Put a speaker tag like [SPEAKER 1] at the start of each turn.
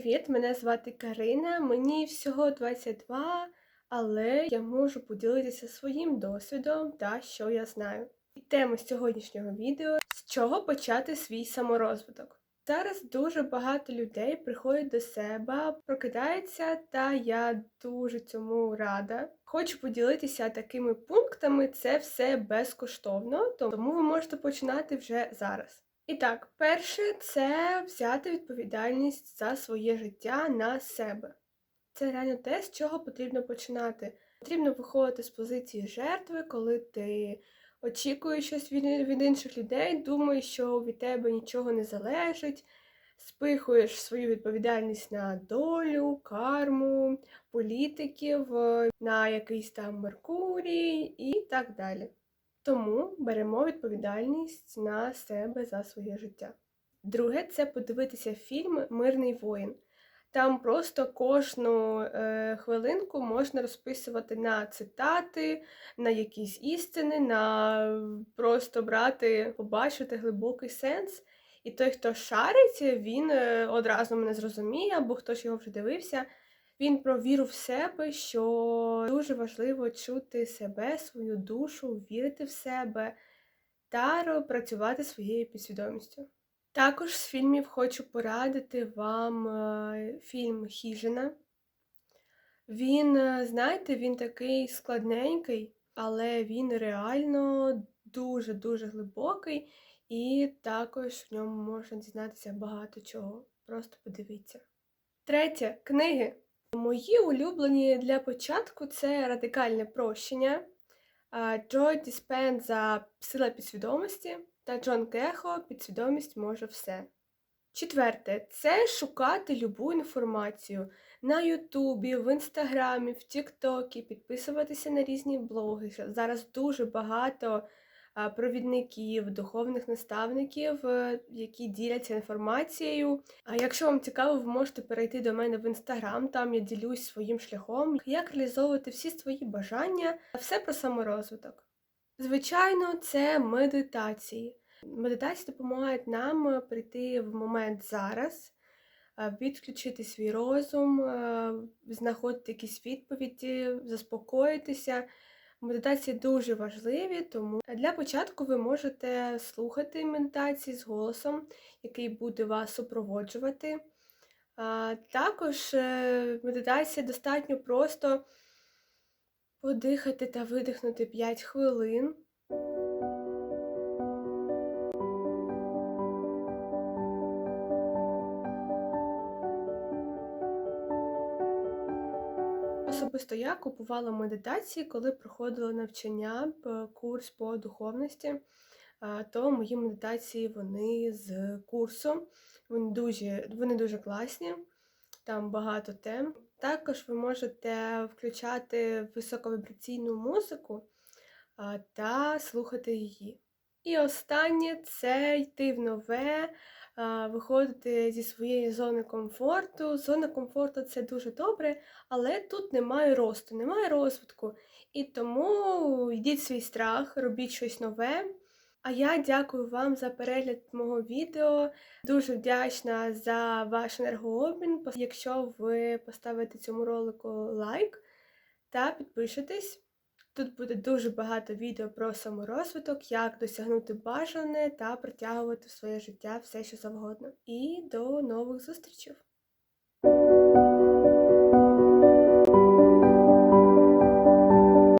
[SPEAKER 1] Привіт, мене звати Карина, мені всього 22, але я можу поділитися своїм досвідом та що я знаю. І тема сьогоднішнього відео з чого почати свій саморозвиток. Зараз дуже багато людей приходять до себе, прокидаються, та я дуже цьому рада. Хочу поділитися такими пунктами, це все безкоштовно, тому ви можете починати вже зараз. І так, перше це взяти відповідальність за своє життя на себе. Це реально те, з чого потрібно починати. Потрібно виходити з позиції жертви, коли ти очікуєш щось від, інших людей, думаєш, що від тебе нічого не залежить, спихуєш свою відповідальність на долю, карму, політиків, е, на якийсь там Меркурій і так далі. Тому беремо відповідальність на себе за своє життя. Друге, це подивитися фільм Мирний воїн. Там просто кожну е, хвилинку можна розписувати на цитати, на якісь істини, на просто брати, побачити глибокий сенс. І той, хто шарить, він е, одразу мене зрозуміє, або хтось його вже дивився. Він про віру в себе, що дуже важливо чути себе, свою душу, вірити в себе та працювати своєю підсвідомістю. Також з фільмів хочу порадити вам е, фільм Хіжина. Він, е, знаєте, він такий складненький, але він реально дуже-дуже глибокий, і також в ньому можна дізнатися багато чого. Просто подивіться. Третє книги. Мої улюблені для початку це радикальне прощення, Джой Діспенза Сила підсвідомості та Джон Кехо Підсвідомість може все. Четверте це шукати любу інформацію на Ютубі, в Інстаграмі, в Тіктокі, підписуватися на різні блоги. Зараз дуже багато провідників, духовних наставників, е, які діляться інформацією. А якщо вам цікаво, ви можете перейти до мене в інстаграм, там я ділюсь своїм шляхом, як реалізовувати всі свої бажання, все про саморозвиток. Звичайно, це медитації. Медитації допомагають нам е, прийти в момент зараз, е, відключити свій розум, знаходити якісь відповіді, заспокоїтися. Медитації дуже важливі, тому для початку ви можете слухати медитації з голосом, який буде вас супроводжувати. Також е, медитація достатньо просто подихати та видихнути 5 хвилин. Особисто я купувала медитації, коли проходила навчання, курс по духовності, то мої медитації вони з курсу. Вони дуже, вони дуже класні, там багато тем. Також ви можете включати високовібраційну музику та слухати її. І останнє це йти в нове, виходити зі своєї зони комфорту. Зона комфорту це дуже добре, але тут немає росту, немає розвитку. І тому йдіть в свій страх, робіть щось нове. А я дякую вам за перегляд мого відео. Дуже вдячна за ваш енергообмін. Якщо ви поставите цьому ролику лайк та підпишетесь. Тут буде дуже багато відео про саморозвиток, як досягнути бажане та притягувати в своє життя все, що завгодно. І до нових зустрічей!